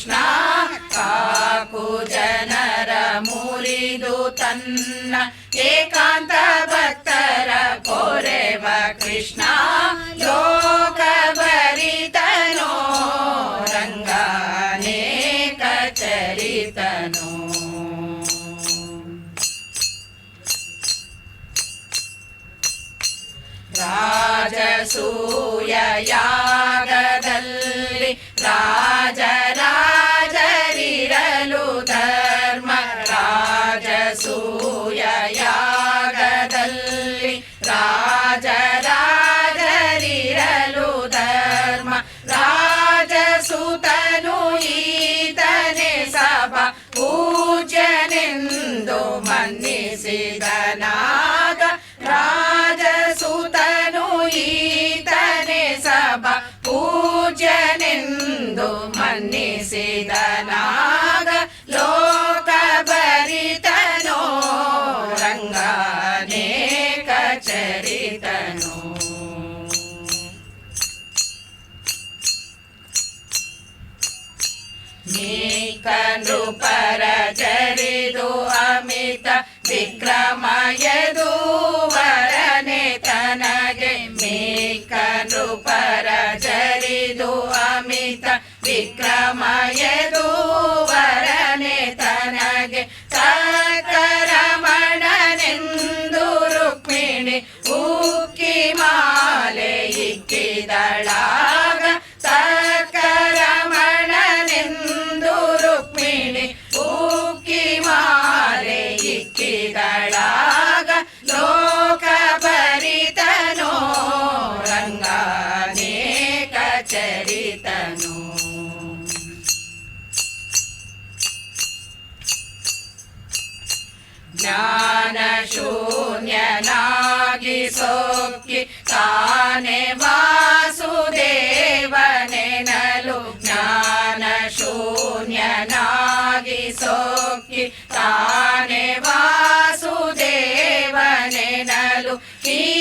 कृष्णा का कुजनर मुरीदुतन्न एकान्तवचरपो कृष्णा योकवरितनो रङ्गानेकचरितनो राजसूयया राजा राज ರಾಜರಾಜರಿರಲು ಧರ್ಮ ರಾಜಸುತನು ಈತನೆ ಸಭ ಪೂಜ್ಯನೆಂದು ಮನ್ನಿಸಿದ నీ కృపర చరిదు అమిత విక్రమయదు Quiero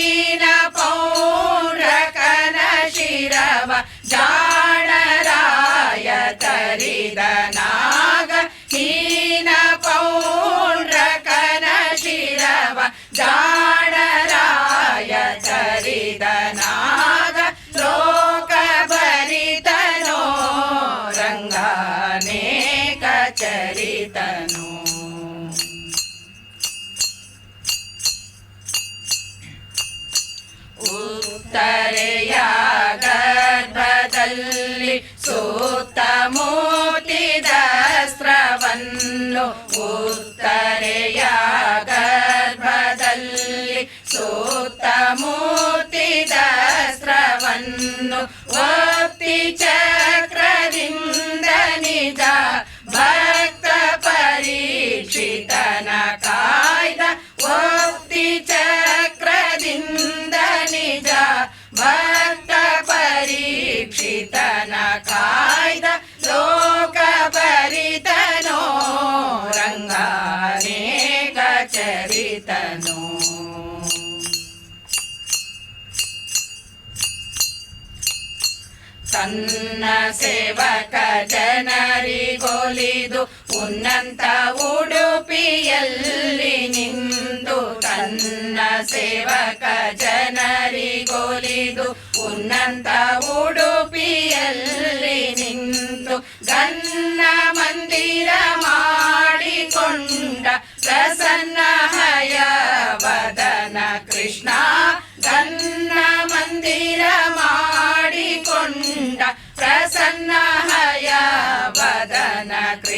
ಉತ್ತರೆಯ ಗರ್ಭದಲ್ಲಿ ಸೂತ ಮೂತಿದ ಸ್ರವನ್ನು ಚಕ್ರದಿಂದ ನಿಜ ತನ್ನ ಸೇವಕ ಜನರಿಗೊಲಿದು ಉನ್ನಂತ ಉಡುಪಿಯಲ್ಲಿ ನಿಂದು ತನ್ನ ಸೇವಕ ಜನರಿಗೊಲಿದು ಉನ್ನಂತ ಉಡುಪಿಯಲ್ಲಿ ನಿಂದು ಗನ್ನ ಮಂದಿರ ಮಾಡಿಕೊಂಡ ಪ್ರಸನ್ನ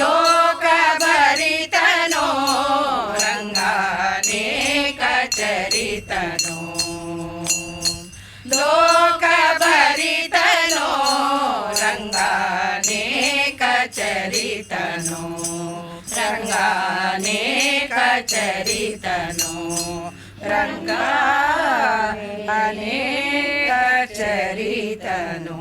లోకభరితనో రంగానేక చరితనో లోకభరితనో రంగానేక చరితనో రంగానేక చరితనో రంగా అనేక చరితనో